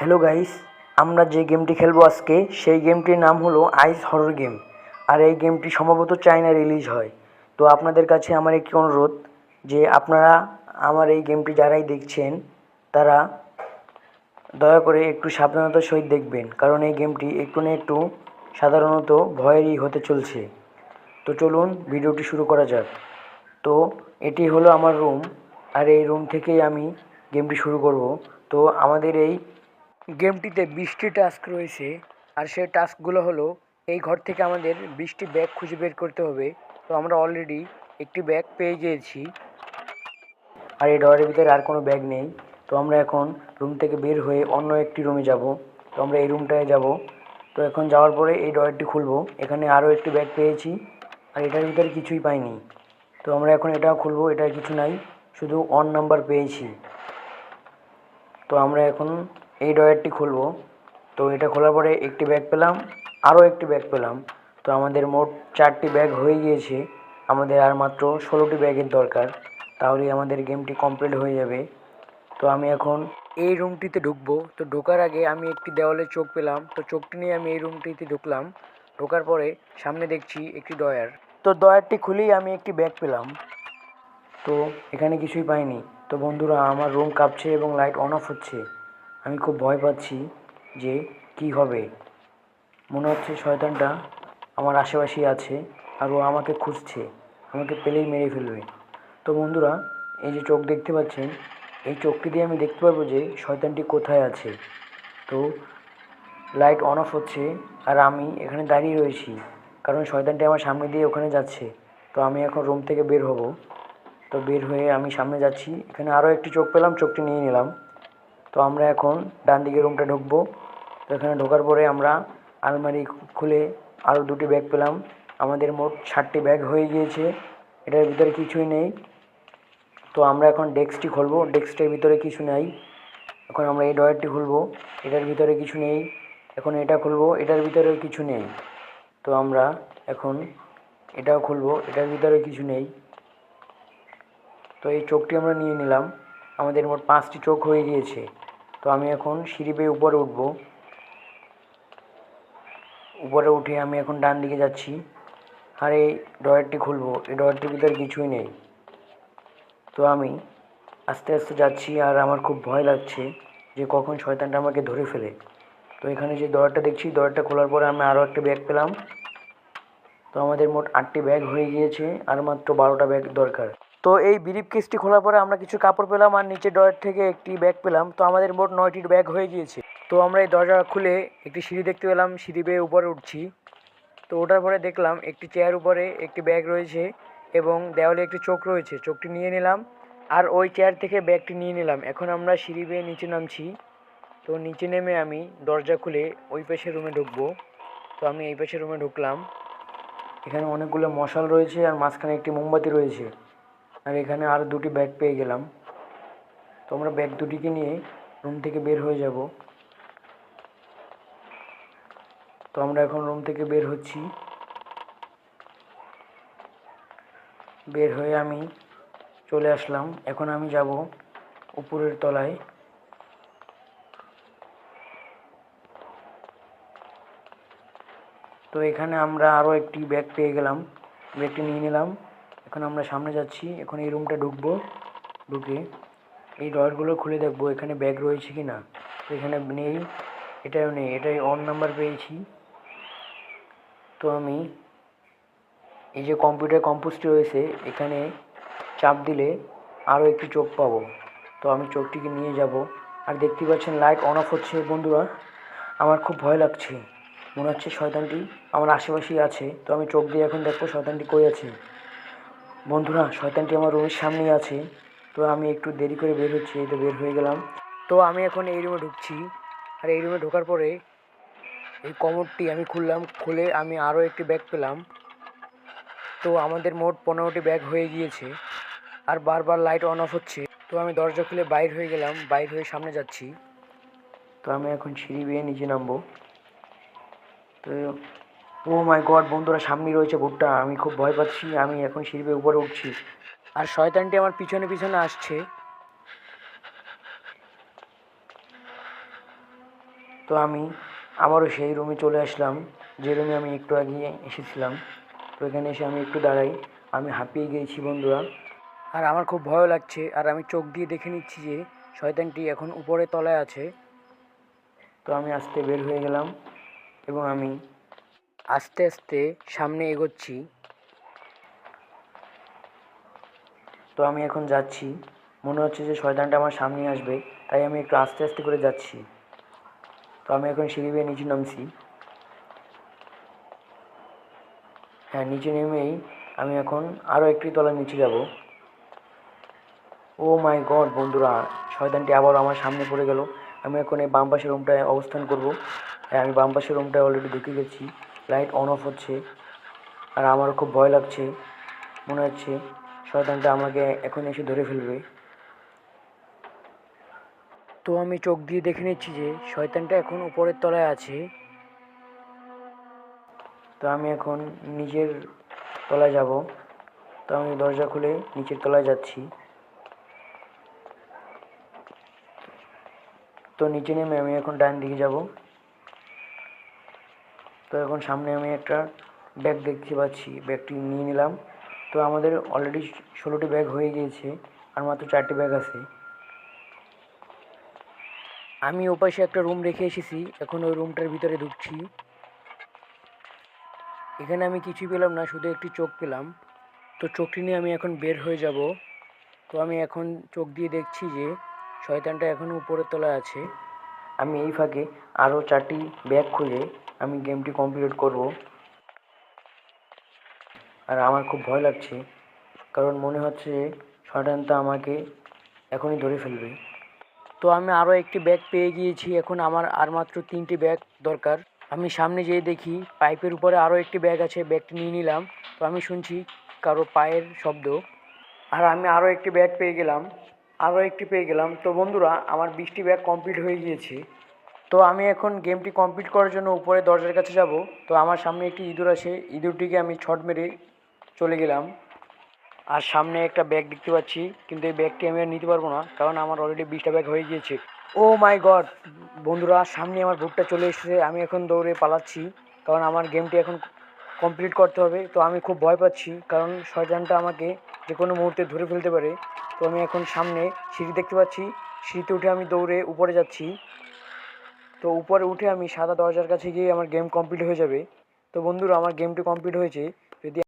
Hello guys আমরা যে গেমটি খেলব আজকে, সেই গেমটির নাম হলো আইস হরর গেম আর এই গেমটি সম্ভবত চায়না রিলিজ হয়। তো আপনাদের কাছে আমার একটি অনুরোধ যে আপনারা আমার এই গেমটি যারাই দেখছেন, তারা দয়া করে একটু সাবধানতার সহিত দেখবেন। কারণ এই গেমটি একটু না একটু সাধারণত ভয়েরই হতে চলছে। তো চলুন ভিডিওটি শুরু করা যাক। তো এটি হলো আমার রুম আর এই রুম থেকেই আমি গেমটি শুরু করব। তো আমাদের এই গেমটিতে বিশটি টাস্ক রয়েছে, আর সেই টাস্কগুলো হলো, এই ঘর থেকে আমাদের বিশটি ব্যাগ খুঁজে বের করতে হবে। তো আমরা অলরেডি একটি ব্যাগ পেয়ে গিয়েছি। আর এই ডয়ের ভিতরে আর কোনো ব্যাগ নেই। তো আমরা এখন রুম থেকে বের হয়ে অন্য একটি রুমে যাব। তো আমরা এই রুমটায় যাব। তো এখন যাওয়ার পরে এই ডয়ারটি খুলবো। এখানে আরও একটি ব্যাগ পেয়েছি, আর এটার ভিতরে কিছুই পাইনি। তো আমরা এখন এটাও খুলবো, এটার কিছু নাই। শুধু অন নাম্বার পেয়েছি। তো আমরা এখন এই ডয়ারটি খুলবো। তো এটা খোলার পরে একটি ব্যাগ পেলাম, আরও একটি ব্যাগ পেলাম। তো আমাদের মোট চারটি ব্যাগ হয়ে গিয়েছে। আমাদের আর মাত্র ষোলোটি ব্যাগের দরকার। তাহলেই আমাদের গেমটি কমপ্লিট হয়ে যাবে। তো আমি এখন এই রুমটিতে ঢুকবো। তো ঢোকার আগে আমি একটি দেওয়ালে চোখ পেলাম। তো চোখটি নিয়ে আমি এই রুমটিতে ঢুকলাম। ঢোকার পরে সামনে দেখছি একটি ডয়ার তো ডয়ারটি খুলেই আমি একটি ব্যাগ পেলাম। তো এখানে কিছুই পাইনি। তো বন্ধুরা, আমার রুম কাঁপছে এবং লাইট অন অফ হচ্ছে। আমি খুব ভয় পাচ্ছি যে কি হবে। মনে হচ্ছে শয়তানটা আমার আশেপাশেই আছে আর ও আমাকে খুঁজছে, আমাকে পেলেই মেরে ফেলবে। তো বন্ধুরা, এই যে চোখ দেখতে পাচ্ছেন, এই চোখটি দিয়ে আমি দেখতে পারব যে শয়তানটি কোথায় আছে। তো লাইট অন অফ হচ্ছে আর আমি এখানে দাঁড়িয়ে রয়েছি, কারণ শয়তানটি আমার সামনে দিয়ে ওখানে যাচ্ছে। তো আমি এখন রুম থেকে বের হব। তো বের হয়ে আমি সামনে যাচ্ছি, এখানে আরও একটি চোখ পেলাম, চোখটি নিয়ে নিলাম। তো আমরা এখন ডান দিকে রুমটা ঢুকবো। তো এখানে ঢোকার পরে আমরা আলমারি খুলে আরও দুটি ব্যাগ পেলাম। আমাদের মোট ষাটটি ব্যাগ হয়ে গিয়েছে। এটার ভিতরে কিছুই নেই। তো আমরা এখন ডেস্কটি খুলবো। ডেস্কটার ভিতরে কিছু নেই। এখন আমরা এই ডয়ারটি খুলবো। এটার ভিতরে কিছু নেই। এখন এটা খুলবো। এটার ভিতরেও কিছু নেই। তো আমরা এখন এটাও খুলবো। এটার ভিতরে কিছু নেই। তো এই চোখটি আমরা নিয়ে নিলাম। আমাদের মোট পাঁচটি চোখ হয়ে গিয়েছে। তো আমি এখন সিঁড়ি বেয়ে উপরে উঠবো। উপরে উঠে আমি এখন ডান দিকে যাচ্ছি। আর এই ডয়ারটি খুলবো। এই ডয়ারটির ভিতরে কিছুই নেই। তো আমি আস্তে আস্তে যাচ্ছি আর আমার খুব ভয় লাগছে যে কখন শয়তানটা আমাকে ধরে ফেলে। তো এখানে যে দরটা দেখছি দরটা খোলার পরে আমি আরও একটা ব্যাগ পেলাম। তো আমাদের মোট আটটি ব্যাগ হয়ে গিয়েছে আর মাত্র বারোটা ব্যাগ দরকার। তো এই বিরিপ কেসটি খোলার পরে আমরা কিছু কাপড় পেলাম আর নিচে ডয়ের থেকে একটি ব্যাগ পেলাম। তো আমাদের মোট নয়টির ব্যাগ হয়ে গিয়েছে। তো আমরা এই দরজা খুলে একটি সিঁড়ি দেখতে পেলাম। সিঁড়ি বেয়ে উপরে উঠছি। তো ওঠার পরে দেখলাম একটি চেয়ার উপরে একটি ব্যাগ রয়েছে এবং দেওয়ালে একটি চোখ রয়েছে। চোখটি নিয়ে নিলাম আর ওই চেয়ার থেকে ব্যাগটি নিয়ে নিলাম। এখন আমরা সিঁড়ি বেয়ে নিচে নামছি। তো নিচে নেমে আমি দরজা খুলে ওই পাশে রুমে ঢুকবো। তো আমি এই পাশে রুমে ঢুকলাম। এখানে অনেকগুলো মশাল রয়েছে আর মাঝখানে একটি মোমবাতি রয়েছে। আর এখানে আর দুটি ব্যাগ পেয়ে গেলাম। তো আমরা ব্যাগ দুটিকে নিয়ে রুম থেকে বের হয়ে যাব। তো আমরা এখন রুম থেকে বের হচ্ছি। বের হয়ে আমি চলে আসলাম। এখন আমি যাব উপরের তলায়। তো এখানে আমরা আরও একটি ব্যাগ পেয়ে গেলাম। ব্যাগটি নিয়ে নিলাম। এখন আমরা সামনে যাচ্ছি, এখন এই রুমটা ঢুকবো, ঢুকে এই ড্রয়ারগুলো খুলে দেখব এখানে ব্যাগ রয়েছে কি না এখানে নেই, এটাও নেই, এটাই অন নাম্বার পেয়েছি। তো আমি এই যে কম্পিউটার কম্পোজটি রয়েছে, এখানে চাপ দিলে আরও একটি চোখ পাবো। তো আমি চোখটিকে নিয়ে যাব। আর দেখতে পাচ্ছেন লাইট অন অফ হচ্ছে বন্ধুরা। আমার খুব ভয় লাগছে। মনে হচ্ছে শয়তানটি আমার আশেপাশেই আছে। তো আমি চোখ দিয়ে এখন দেখব শয়তানটি কই আছে। বন্ধুরা, শয়তানটি আমার রুমের সামনেই আছে। তো আমি একটু দেরি করে বের হচ্ছি, এই তো বের হয়ে গেলাম। তো আমি এখন এই রুমে ঢুকছি। আর এই রুমে ঢোকার পরে এই কমোডটি আমি খুললাম, খুলে আমি আরও একটি ব্যাগ পেলাম। তো আমাদের মোট পনেরোটি ব্যাগ হয়ে গিয়েছে। আর বারবার লাইট অন অফ হচ্ছে। তো আমি দরজা খুলে বাইর হয়ে গেলাম, বাইর হয়ে সামনে যাচ্ছি। তো আমি এখন সিঁড়ি বেয়ে নিচে নামবো। তো ও মাই গড, বন্ধুরা সামনে রয়েছে ভুট্টা আমি খুব ভয় পাচ্ছি, আমি এখন সিঁড়ি উপরে উঠছি। আর শয়তানটি আমার পিছনে পিছনে আসছে। তো আমি আবারও সেই রুমে চলে আসলাম। যে রুমে আমি একটু আগে এসেছিলাম। তো এখানে এসে আমি একটু দাঁড়াই। আমি হাঁপিয়ে গিয়েছি, বন্ধুরা। আর আমার খুব ভয় লাগছে। আর আমি চোখ দিয়ে দেখে নিচ্ছি যে শয়তানটি এখন উপরে তলায় আছে। তো আমি আস্তে বের হয়ে গেলাম এবং আমি আস্তে আস্তে সামনে এগোচ্ছি। তো আমি এখন যাচ্ছি। মনে হচ্ছে যে শয়তানটা আমার সামনে আসবে, তাই আমি একটু আস্তে আস্তে করে যাচ্ছি। তো আমি এখন সিঁড়ি বেয়ে নিচে নামছি। হ্যাঁ নিচে নেমেই আমি এখন আরও একটি তলার নিচে যাব। ও মাই গড বন্ধুরা, শয়তানটি আবার আমার সামনে পড়ে গেল। আমি এখন এই বাম পাশের রুমটায় অবস্থান করব। হ্যাঁ আমি বাম পাশের রুমটায় অলরেডি ঢুকে গেছি। লাইট অন অফ হচ্ছে। আর আমারও খুব ভয় লাগছে। মনে হচ্ছে শয়তানটা আমাকে এখন এসে ধরে ফেলবে। তো আমি চোখ দিয়ে দেখে নিচ্ছি যে শয়তানটা এখন উপরের তলায় আছে। তো আমি এখন নিচের তলায় যাব। তো আমি দরজা খুলে নিচের তলায় যাচ্ছি। তো নিচে নেমে আমি এখন ডান দিকে যাব। তো এখন সামনে আমি একটা ব্যাগ দেখতে পাচ্ছি। ব্যাগটি নিয়ে নিলাম। তো আমাদের অলরেডি ষোলোটি ব্যাগ হয়ে গিয়েছে, আর মাত্র চারটি ব্যাগ আছে। আমি ওপাশে একটা রুম রেখে এসেছি। এখন ওই রুমটার ভিতরে ঢুকছি। এখানে আমি কিছুই পেলাম না, শুধু একটি চোখ পেলাম। তো চোখটি নিয়ে আমি এখন বের হয়ে যাব। তো আমি এখন চোখ দিয়ে দেখছি যে শয়তানটা এখন উপরের তলায় আছে। আমি এই ফাঁকে আরও চারটি ব্যাগ খুঁজে আমি গেমটি কমপ্লিট করব। আর আমার খুব ভয় লাগছে, কারণ মনে হচ্ছে শয়তানটা আমাকে এখনই ধরে ফেলবে। তো আমি আরও একটি ব্যাগ পেয়ে গিয়েছি, এখন আমার আর মাত্র তিনটি ব্যাগ দরকার। আমি সামনে যেয়ে দেখি পাইপের উপরে আরও একটি ব্যাগ আছে, ব্যাগটি নিয়ে নিলাম। তো আমি শুনছি কারও পায়ের শব্দ। আর আমি আরও একটি ব্যাগ পেয়ে গেলাম। আরও একটি পেয়ে গেলাম। তো বন্ধুরা, আমার বৃষ্টি ব্যাগ কমপ্লিট হয়ে গিয়েছে। তো আমি এখন গেমটি কমপ্লিট করার জন্য উপরে দরজার কাছে যাব। তো আমার সামনে একটি ইঁদুর আছে। ইঁদুরটিকে আমি ছট মেরে চলে গেলাম। আর সামনে একটা ব্যাগ দেখতে পাচ্ছি, কিন্তু এই ব্যাগটি আমি আর নিতে পারব না, কারণ আমার অলরেডি বিশটা ব্যাগ হয়ে গিয়েছে। ও মাই গড বন্ধুরা, সামনে আমার ভুটটা চলে এসেছে। আমি এখন দৌড়ে পালাচ্ছি, কারণ আমার গেমটি এখন কমপ্লিট করতে হবে। তো আমি খুব ভয় পাচ্ছি, কারণ শয়তানটা আমাকে যে কোনো মুহূর্তে ধরে ফেলতে পারে, তো আমি এখন সামনে সিঁড়ি দেখতে পাচ্ছি। সিঁড়িতে উঠে আমি দৌড়ে উপরে যাচ্ছি। তো উপরে উঠে আমি সাদা দরজার কাছে গিয়ে আমার গেম কমপ্লিট হয়ে যাবে। তো বন্ধুরা, আমার গেমটি কমপ্লিট হয়েছে।